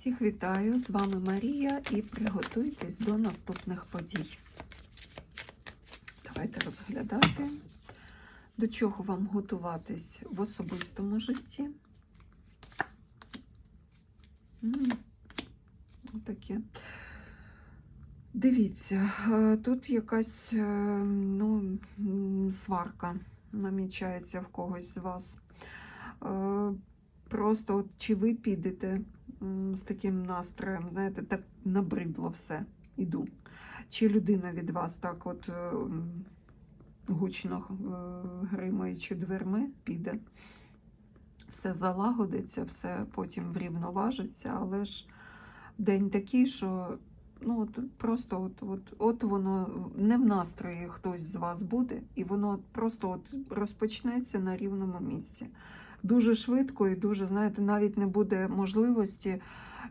Всіх вітаю! З вами Марія і приготуйтесь до наступних подій. Давайте розглядати, до чого вам готуватись в особистому житті. М, Таке. Дивіться, е, тут якась е, ну, сварка намічається в когось з вас. Е, Просто от чи ви підете з таким настроєм, знаєте, так набридло все, іду. Чи людина від вас так от е, гучно е, гримаючи дверми, піде. Все залагодиться, все потім врівноважиться, але ж день такий, що ну, от просто от, от, от воно не в настрої хтось з вас буде, і воно просто от розпочнеться на рівному місці дуже швидко і дуже, знаєте, навіть не буде можливості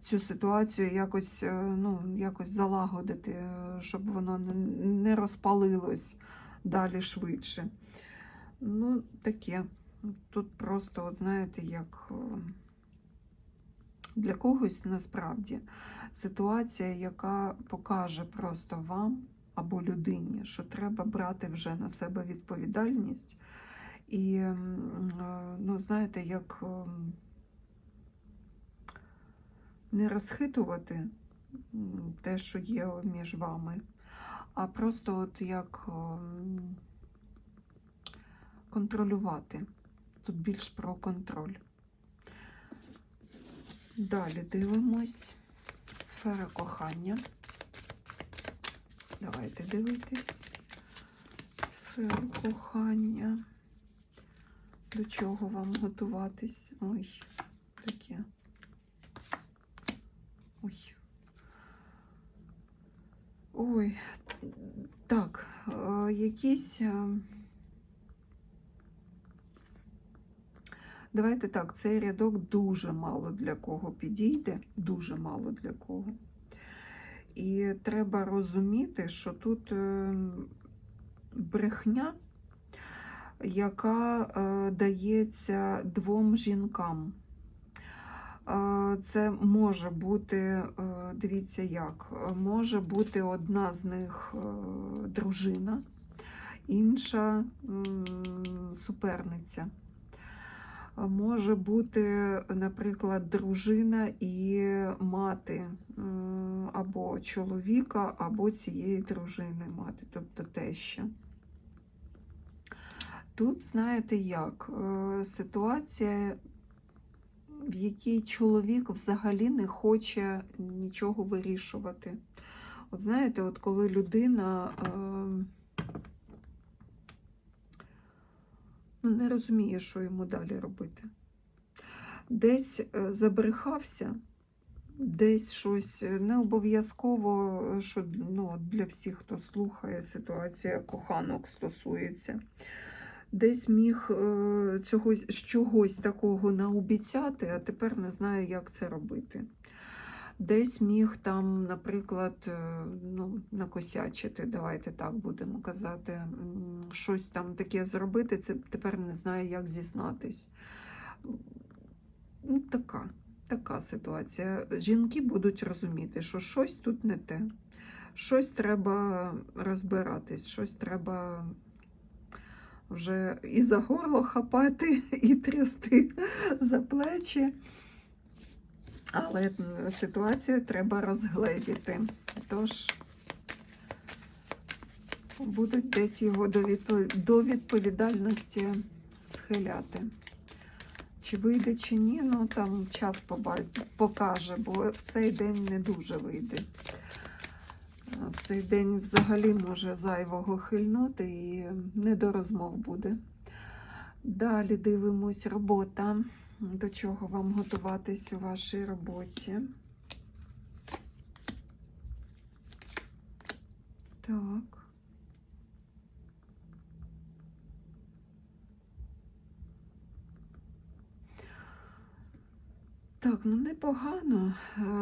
цю ситуацію якось, е, ну, якось залагодити, е, щоб воно не- розпалилось далі швидше. Ну, таке. Тут просто, от знаєте, як е, для когось насправді ситуація, яка покаже просто вам або людині, що треба брати вже на себе відповідальність. І, ну, знаєте, як ем, не розхитувати те, що є між вами, а просто от як ем, контролювати. Тут більш про контроль. Далі дивимось. Сфера кохання. Давайте дивитись. Сферу кохання. До чого вам готуватись? Ой, таке. Ой. Ой, так, е, якісь. е, Давайте так, цей рядок дуже мало для кого підійде, дуже мало для кого. І треба розуміти, що тут е, брехня яка е, дається двом жінкам. Е, Це може бути, е, дивіться як, може бути одна з них дружина, інша суперниця. Може бути, наприклад, дружина і мати або чоловіка, або цієї дружини мати, тобто теща. Тут, знаєте як, е, ситуація, в якій чоловік взагалі не хоче нічого вирішувати. От знаєте, от коли людина е, ну, не розуміє, що йому далі робити. Десь е, забрехався, десь щось не обов'язково, що ну, для всіх, хто слухає, ситуація коханок стосується десь міг е, цього, чогось такого наобіцяти, а тепер не знаю, як це робити. Десь міг там, наприклад, е, ну, накосячити, давайте так будемо казати, щось там таке зробити, це тепер не знаю, як зізнатись. Ну, така, така ситуація. Жінки будуть розуміти, що щось тут не те, щось треба розбиратись, щось треба вже і за горло хапати, і трясти за плечі. Але ситуацію треба розгледіти. Тож будуть десь його до, відповідальності схиляти. Чи вийде, чи ні, ну там час покаже, бо в цей день не дуже вийде. В цей день взагалі може зайвого хильнути і не до розмов буде. Далі дивимось робота. До чого вам готуватись у вашій роботі. Так. Так, ну непогано.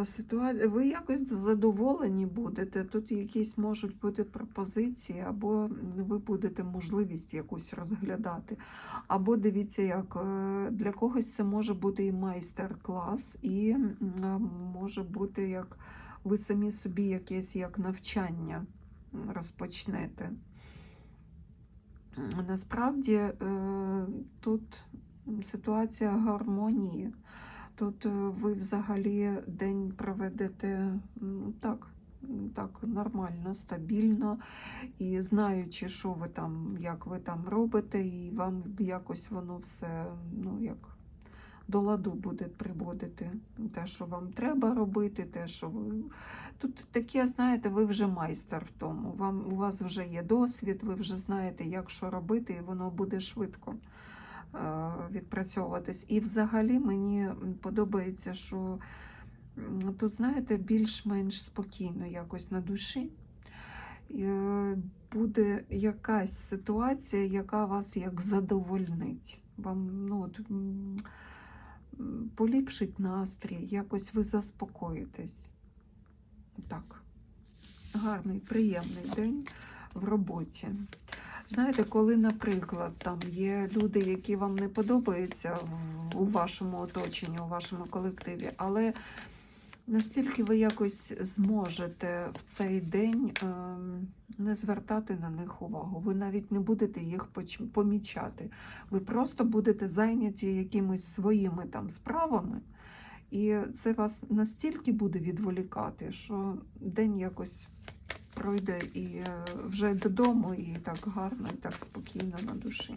Ситуація. Ви якось задоволені будете. Тут якісь можуть бути пропозиції, або ви будете можливість якусь розглядати. Або дивіться, як е, для когось це може бути і майстер-клас, і може бути як ви самі собі якесь як навчання розпочнете. Насправді е, тут ситуація гармонії. Тут е, ви взагалі день проведете так, так, нормально, стабільно, і знаючи, що ви там, як ви там робите, і вам якось воно все ну, як до ладу буде приводити. Те, що вам треба робити, те, що ви. Тут таке, знаєте, ви вже майстер в тому. Вам, у вас вже є досвід, ви вже знаєте, як що робити, і воно буде швидко відпрацьовуватись. І взагалі мені подобається, що тут, знаєте, більш-менш спокійно якось на душі. Е, Буде якась ситуація, яка вас як задовольнить. Вам ну, от, поліпшить настрій, якось ви заспокоїтесь. Так. Гарний, приємний день в роботі. Знаєте, коли, наприклад, там є люди, які вам не подобаються у вашому оточенні, у вашому колективі, але настільки ви якось зможете в цей день ем, не звертати на них увагу, ви навіть не будете їх помічати. Ви просто будете зайняті якимись своїми там справами, і це вас настільки буде відволікати, що день якось пройде і е, вже додому, і так гарно, і так спокійно на душі.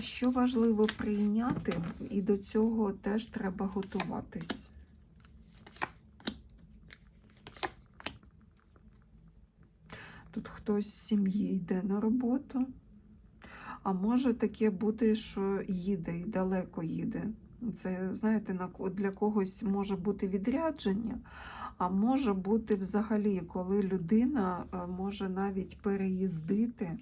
Що важливо прийняти, і до цього теж треба готуватись. Тут хтось з сім'ї йде на роботу, а може таке бути, що їде і далеко їде. Це, знаєте, для когось може бути відрядження, а може бути взагалі, коли людина е, може навіть переїздити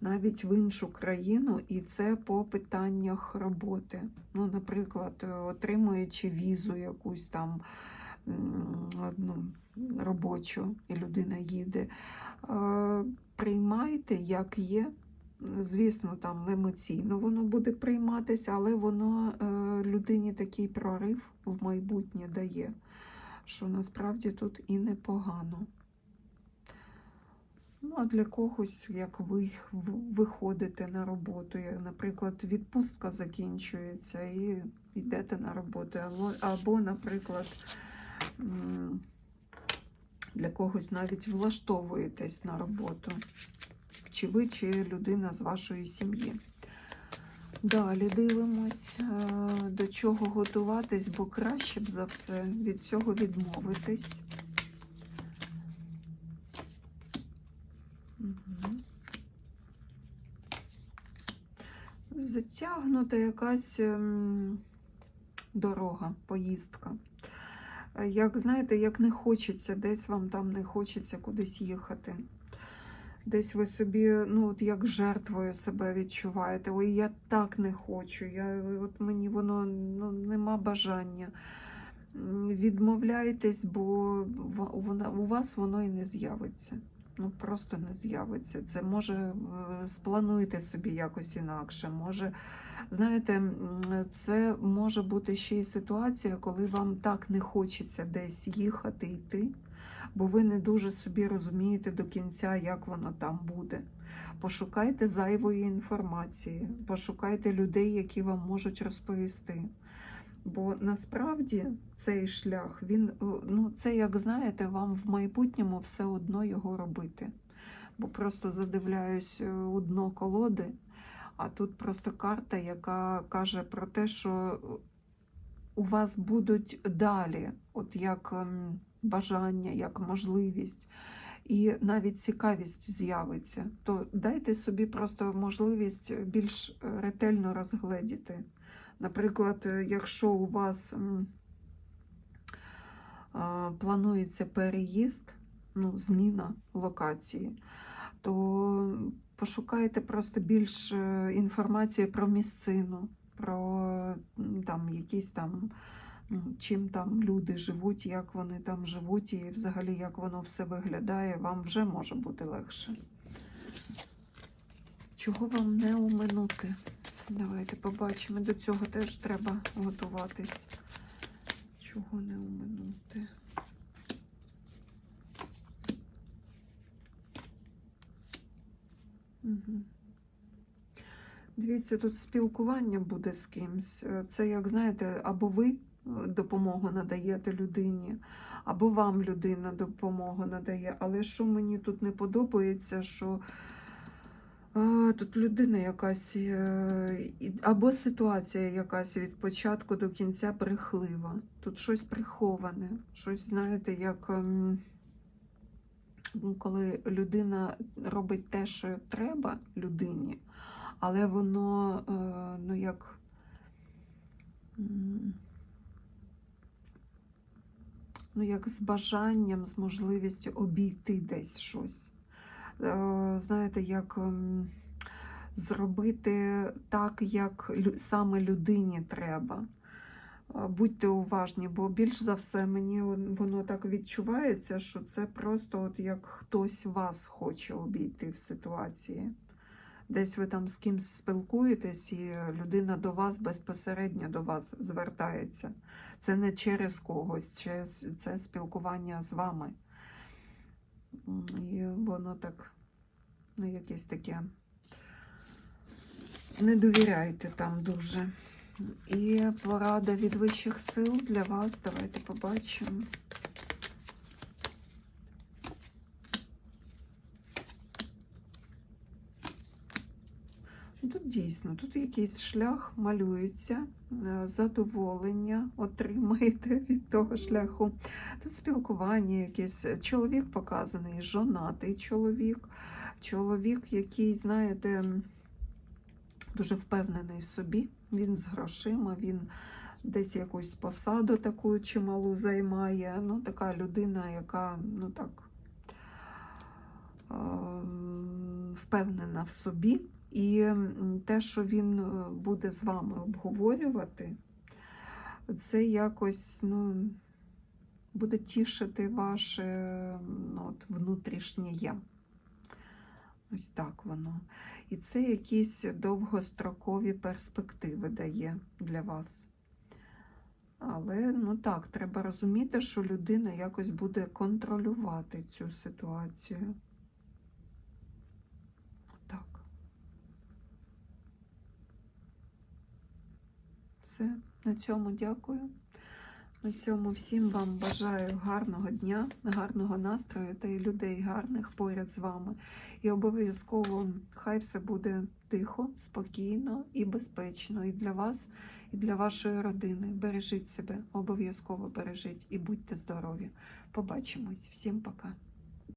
навіть в іншу країну, і це по питаннях роботи. Ну, наприклад, е, отримуючи візу якусь там одну робочу, і людина їде. Е, Приймайте, як є. Звісно, там емоційно воно буде прийматися, але воно е, людині такий прорив в майбутнє дає, що насправді тут і непогано. Ну, а для когось, як ви виходите на роботу, наприклад, відпустка закінчується і йдете на роботу, або наприклад, для когось навіть влаштовуєтесь на роботу. Чи ви, чи людина з вашої сім'ї. Далі дивимось, е, до чого готуватись, бо краще б за все від цього відмовитись. Затягнута якась ем, дорога, поїздка. Е, Як знаєте, як не хочеться, десь вам там не хочеться кудись їхати. Десь ви собі, ну от як жертвою себе відчуваєте. Ой, я так не хочу. Я, от мені воно ну, нема бажання. Відмовляйтесь, бо у вас воно і не з'явиться. Ну просто не з'явиться. Це може е, сплануйте собі якось інакше. Може, знаєте, це може бути ще й ситуація, коли вам так не хочеться десь їхати, йти, бо ви не дуже собі розумієте до кінця, як воно там буде. Пошукайте зайвої інформації, пошукайте людей, які вам можуть розповісти. Бо насправді цей шлях, він, е, ну, це, як знаєте, вам в майбутньому все одно його робити. Бо просто задивляюсь е, у дно колоди, а тут просто карта, яка каже про те, що у вас будуть далі, от як ем, бажання, як можливість. І навіть цікавість з'явиться, то дайте собі просто можливість більш е, ретельно розгледіти. Наприклад, е, якщо у вас планується переїзд, ну, зміна локації, то пошукайте просто більш е, інформації про місцину, про там якісь там. Чим там люди живуть, як вони там живуть, і взагалі як воно все виглядає, вам вже може бути легше. Чого вам не оминути? Давайте побачимо. До цього теж треба готуватись. Чого не оминути? Угу. Дивіться, тут спілкування буде з кимсь. Це, як знаєте, або ви допомогу надаєте людині, або вам людина допомогу надає. Але що мені тут не подобається, що е, тут людина якась, е, або ситуація якась від початку до кінця брехлива. Тут щось приховане, щось, знаєте, як. ем, ну, коли людина робить те, що треба людині, але воно е, ну як. Ну, як з бажанням, з можливістю обійти десь щось. Е, Знаєте, як ем, зробити так, як саме людині треба. Е, Будьте уважні, бо більш за все мені воно так відчувається, що це просто от як хтось вас хоче обійти в ситуації. Десь ви там з кимсь спілкуєтесь, і людина до вас безпосередньо до вас звертається. Це не через когось, це, спілкування з вами. І воно так, ну, якесь таке. Не довіряйте там дуже. І порада від вищих сил для вас. Давайте побачимо. Тут дійсно, тут якийсь шлях малюється, е, задоволення отримаєте від того шляху. Тут спілкування якесь. Чоловік показаний, жонатий чоловік, чоловік, який, знаєте, дуже впевнений в собі. Він з грошима, він десь якусь посаду таку чималу займає. Ну, така людина, яка, ну так, ем, впевнена в собі. І те, що він е, буде з вами обговорювати, це якось ну, буде тішити ваше ну, от, внутрішнє я. Ось так воно. І це якісь довгострокові перспективи дає для вас. Але ну так, треба розуміти, що людина якось буде контролювати цю ситуацію. Так. Все, на цьому дякую. На цьому всім вам бажаю гарного дня, гарного настрою та й людей гарних поряд з вами. І обов'язково хай все буде тихо, спокійно і безпечно і для вас, і для вашої родини. Бережіть себе, обов'язково бережіть і будьте здорові. Побачимось. Всім пока.